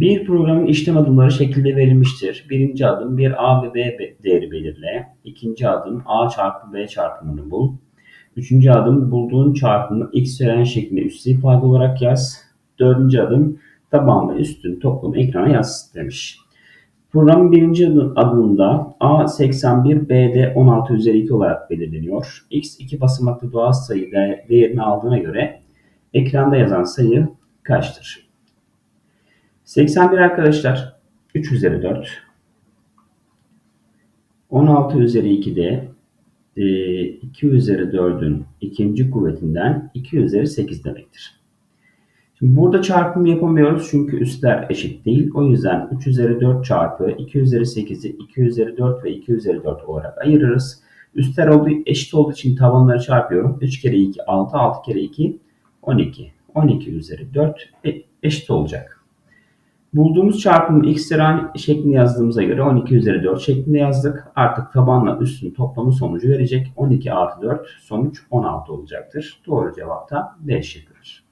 Bir programın işlem adımları şekilde verilmiştir. Birinci adım bir A ve B değeri belirle. İkinci adım A çarpı B çarpımını bul. Üçüncü adım bulduğun çarpımı x veren şeklinde üstü ifade olarak yaz. Dördüncü adım taban ve üstün toplamı ekrana yaz demiş. Programın birinci adımında A 81, B'de 16 üzeri 2 olarak belirleniyor. X iki basamaklı doğal sayı değerini aldığına göre ekranda yazan sayı kaçtır? 81 arkadaşlar 3 üzeri 4. 16 üzeri 2'de 2 üzeri 4'ün ikinci kuvvetinden 2 üzeri 8 demektir. Şimdi burada çarpım yapamıyoruz çünkü üstler eşit değil. O yüzden 3 üzeri 4 çarpı 2 üzeri 8'i 2 üzeri 4 ve 2 üzeri 4 olarak ayırırız. Üstler olduğu, eşit olduğu için tabanları çarpıyorum. 3 kere 2 6, 6 kere 2 12. 12 üzeri 4 e, eşit olacak. Bulduğumuz çarpımı x lira şeklinde yazdığımıza göre 12 üzeri 4 şeklinde yazdık. Artık tabanla üstün toplamı sonucu verecek. 12 artı 4 sonuç 16 olacaktır. Doğru cevap da B şıkkıdır.